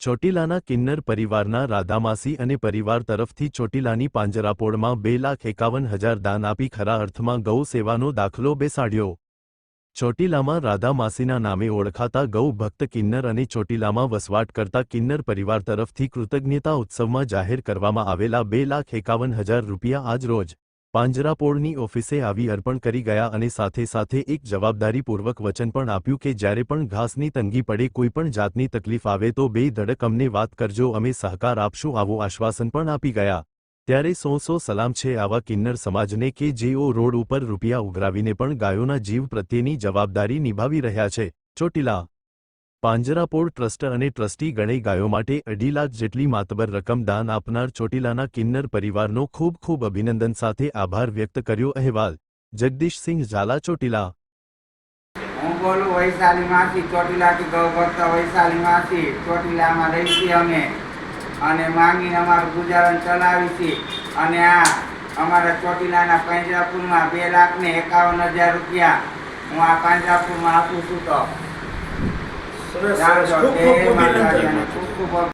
ચોટીલાના કિન્નર પરિવારના રાધામાસી અને પરિવાર તરફથી ચોટીલાની પાંજરાપોળમાં બે લાખ એકાવન હજાર દાન આપી ખરા અર્થમાં ગૌ સેવાનો દાખલો બેસાડ્યો. ચોટીલામાં રાધામાસીના નામે ઓળખાતા ગૌ ભક્ત કિન્નર અને ચોટીલામાં વસવાટ કરતા કિન્નર પરિવાર તરફથી કૃતજ્ઞતા ઉત્સવમાં જાહેર કરવામાં આવેલા બે લાખ એકાવન હજાર રૂપિયા આજરોજ પાંજરાપોળની ઓફિસે આવી અર્પણ કરી ગયા અને સાથે સાથે એક જવાબદારીપૂર્વક વચન પણ આપ્યું કે જ્યારે પણ ઘાસની તંગી પડે કોઈપણ જાતની તકલીફ આવે તો બે ધડક અમને વાત કરજો, અમે સહકાર આપશું, આવું આશ્વાસન પણ આપી ગયા. ત્યારે સો સો સલામ છે આવા કિન્નર સમાજને કે જેઓ રોડ ઉપર રૂપિયા ઉઘરાવીને પણ ગાયોના જીવ પ્રત્યેની જવાબદારી નિભાવી રહ્યા છે. ચોટીલા પાંજરાપોળ ટ્રસ્ટ અને ટ્રસ્ટી ગણે ગાયો માટે અઢી લાખ જેટલી માતબર રકમ દાન આપનાર ચોટીલાના કિન્નર પરિવારનો ખૂબ ખૂબ અભિનંદન સાથે આભાર વ્યક્ત કર્યો અહેવાલ. જગદીશસિંહ ઝાલા, ચોટીલા. હું બોલું વૈશાલીમાંથી ચોટીલાથી ગૌભક્ત વૈશાલીમાંથી ચોટીલામાં રહી અમે અને માંગીને અમારું ગુજરાન ચલાવી અને આ અમારા ચોટીલાના પાંજરાપુરમાં બે લાખ ને એકાવન હજાર રૂપિયા હું આ પાંજરાપુરમાં આપું છું તો ખૂબ કે ખૂબ માતાજી અભિનંદન અને ખૂબ ખૂબ